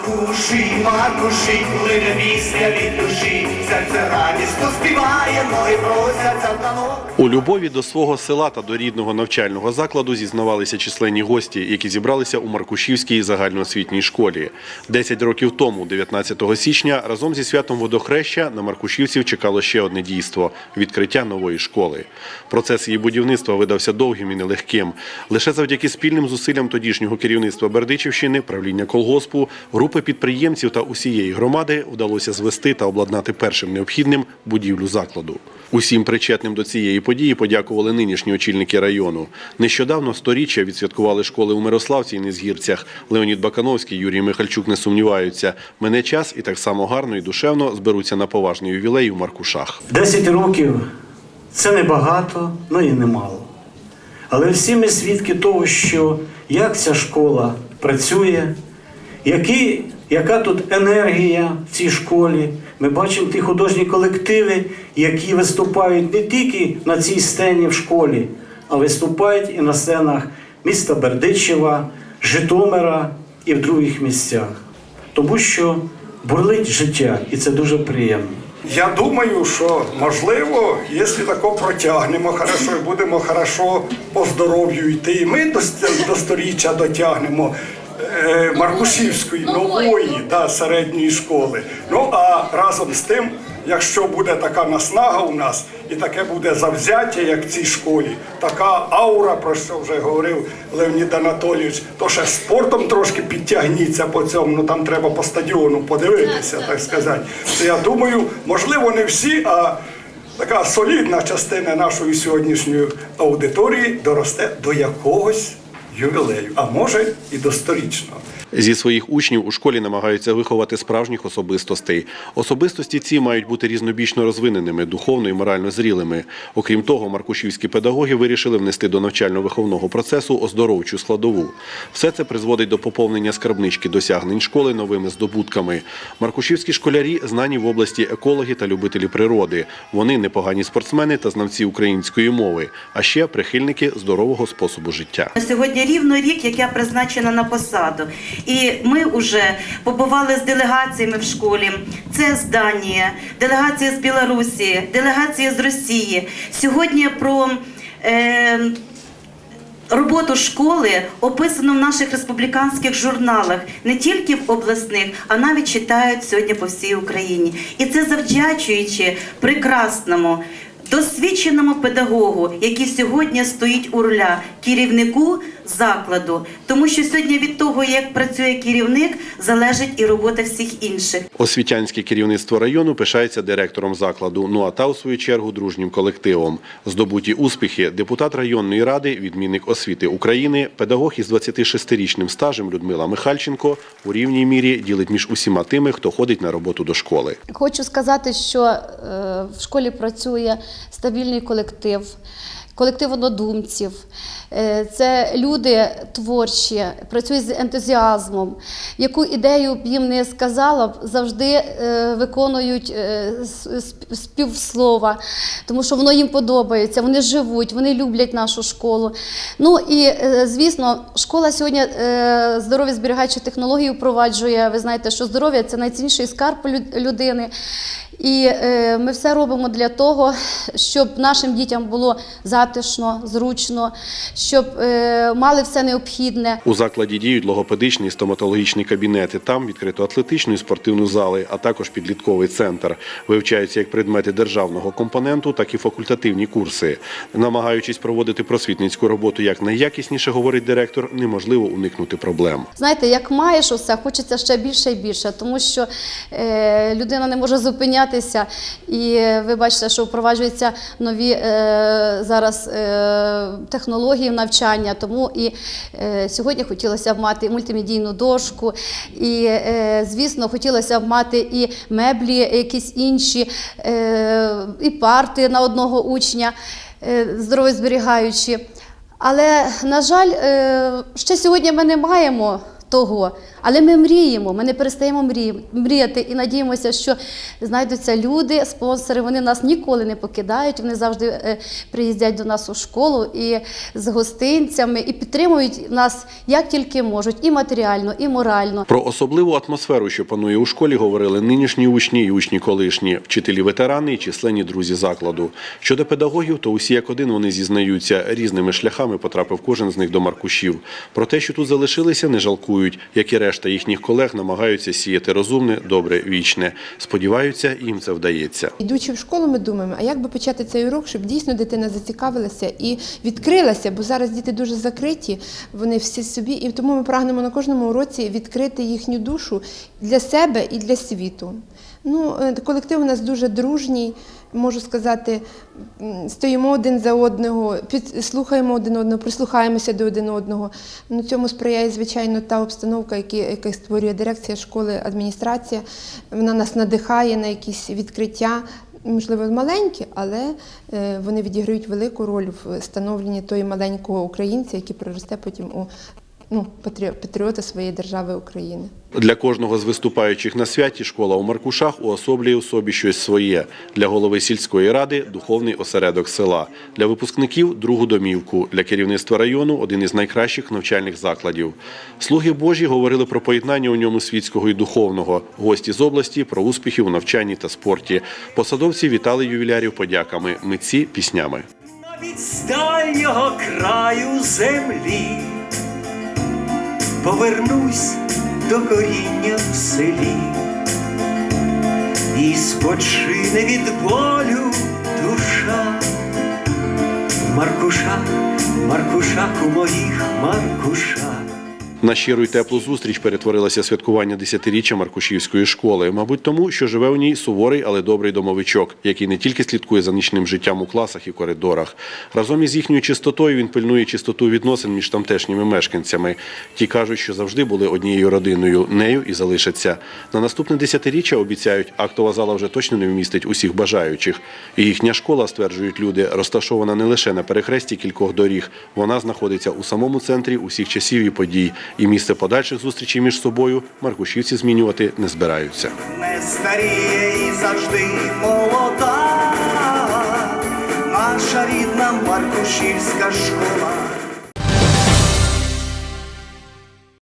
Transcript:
Маркуші, Маркуші, плине пісня від душі, серце радісно співає, ноги просяться. У любові до свого села та до рідного навчального закладу зізнавалися численні гості, які зібралися у Маркушівській загальноосвітній школі. Десять років тому, 19 січня, разом зі святом водохреща на Маркушівців чекало ще одне дійство відкриття нової школи. Процес її будівництва видався довгим і нелегким. Лише завдяки спільним зусиллям тодішнього керівництва Бердичівщини, правління колгоспу, групи підприємців та усієї громади вдалося звести та обладнати першим необхідним будівлю закладу. Усім причетним до цієї події подякували нинішні очільники району. Нещодавно сторіччя відсвяткували школи у Мирославці і Незгірцях. Леонід Бакановський, Юрій Михальчук не сумніваються. Мене час і так само гарно і душевно зберуться на поважний ювілей у Маркушах. 10 років це не багато, ну і не мало. Але всі ми свідки того, що як ця школа працює, які, яка тут енергія в цій школі. Ми бачимо ті художні колективи, які виступають не тільки на цій сцені в школі, а виступають і на сценах міста Бердичева, Житомира і в других місцях. Тому що бурлить життя, і це дуже приємно. Я думаю, що можливо, якщо тако протягнемо хорошо і будемо хорошо по здоров'ю йти, і ми до, до сторіччя дотягнемо Маркушівської нової да, середньої школи. Ну а разом з тим, якщо буде така наснага у нас і таке буде завзяття, як в цій школі, така аура, про що вже говорив Леонід Анатолійович, то ще спортом трошки підтягніться по цьому, ну там треба по стадіону подивитися, так сказати. То я думаю, можливо, не всі, а така солідна частина нашої сьогоднішньої аудиторії доросте до якогось ювілею, а може і до сторічного. Зі своїх учнів у школі намагаються виховати справжніх особистостей. Особистості ці мають бути різнобічно розвиненими, духовно і морально зрілими. Окрім того, маркушівські педагоги вирішили внести до навчально-виховного процесу оздоровчу складову. Все це призводить до поповнення скарбнички досягнень школи новими здобутками. Маркушівські школярі знані в області екологи та любителі природи. Вони непогані спортсмени та знавці української мови, а ще прихильники здорового способу життя. Сьогодні рівно рік, як я призначена на посаду. І ми вже побували з делегаціями в школі. Це з Данії, делегація з Білорусі, делегація з Росії. Сьогодні про е, роботу школи описано в наших республіканських журналах, не тільки в обласних, а навіть читають сьогодні по всій Україні. І це завдячуючи прекрасному. Досвідченому педагогу, який сьогодні стоїть у руля керівнику закладу, тому що сьогодні від того, як працює керівник, залежить і робота всіх інших. Освітянське керівництво району пишається директором закладу. Ну а та у свою чергу дружнім колективом. Здобуті успіхи депутат районної ради, відмінник освіти України, педагог із 26-річним стажем Людмила Михальченко у рівній мірі ділить між усіма тими, хто ходить на роботу до школи. Хочу сказати, що е, в школі працює стабільний колектив, колектив однодумців. Е, Це люди творчі, працюють з ентузіазмом. Яку ідею б їм не сказала, завжди е, виконують е, співслова, тому що воно їм подобається, вони живуть, вони люблять нашу школу. Ну і звісно, школа сьогодні здоров'я зберігаючі технології впроваджує. Ви знаєте, що здоров'я це найцінніший скарб людини. І е, ми все робимо для того, щоб нашим дітям було затишно, зручно, щоб е, мали все необхідне. У закладі діють логопедичні і стоматологічні кабінети. Там відкрито атлетичну і спортивну зали, а також підлітковий центр. Вивчаються як предмети державного компоненту, так і факультативні курси. Намагаючись проводити просвітницьку роботу як найякісніше, говорить директор, неможливо уникнути проблем. Знаєте, як маєш усе, хочеться ще більше і більше, тому що е, людина не може зупинятися. І е, ви бачите, що впроваджуються нові е, зараз е, технології навчання. Тому і сьогодні хотілося б мати мультимедійну дошку, і, звісно, хотілося б мати і меблі, якісь інші, і парти на одного учня, е, здоровозберігаючі. Але, на жаль, ще сьогодні ми не маємо того. Але ми мріємо, ми не перестаємо мрі- мріяти і надіємося, що знайдуться люди, спонсори. Вони нас ніколи не покидають. Вони завжди е, приїздять до нас у школу і з гостинцями, і підтримують нас як тільки можуть, і матеріально, і морально. Про особливу атмосферу, що панує у школі, говорили нинішні учні і учні колишні, вчителі ветерани і численні друзі закладу. Щодо педагогів, то усі як один вони зізнаються, різними шляхами потрапив кожен з них до маркушів. Про те, що тут залишилися, не жалкують, як і решта їхніх колег намагаються сіяти розумне, добре, вічне. Сподіваються, їм це вдається. Йдучи в школу, ми думаємо, а як би почати цей урок, щоб дійсно дитина зацікавилася і відкрилася, бо зараз діти дуже закриті, вони всі собі, і тому ми прагнемо на кожному уроці відкрити їхню душу для себе і для світу. Ну, е, колектив у нас дуже дружній, можу сказати, стоїмо один за одного, слухаємо один одного, прислухаємося до один одного. Ну, цьому сприяє, звичайно, та обстановка, яка, створює дирекція школи, адміністрація. Вона нас надихає на якісь відкриття. Можливо, маленькі, але е, вони відіграють велику роль в становленні того маленького українця, який проросте потім у ну, патріо- патріота своєї держави України. Для кожного з виступаючих на святі школа у Маркушах уособлює у собі щось своє. Для голови сільської ради духовний осередок села. Для випускників другу домівку. Для керівництва району один із найкращих навчальних закладів. Слуги Божі говорили про поєднання у ньому світського і духовного. Гості з області про успіхи у навчанні та спорті. Посадовці вітали ювілярів подяками, митці піснями. навіть з дальнього краю землі повернусь до коріння в селі і спочине від болю душа. маркуша, Маркушах у моїх Маркушах. На щиру й теплу зустріч перетворилося святкування десятиріччя Маркушівської школи. Мабуть, тому, що живе у ній суворий, але добрий домовичок, який не тільки слідкує за нічним життям у класах і коридорах. Разом із їхньою чистотою він пильнує чистоту відносин між тамтешніми мешканцями. Ті кажуть, що завжди були однією родиною, нею і залишаться. На наступне десятиріччя обіцяють, актова зала вже точно не вмістить усіх бажаючих. І їхня школа, стверджують люди, розташована не лише на перехресті кількох доріг. Вона знаходиться у самому центрі усіх часів і подій. І місце подальших зустрічей між собою маркушівці змінювати не збираються. не старіє і завжди молода. Наша рідна Маркушівська школа.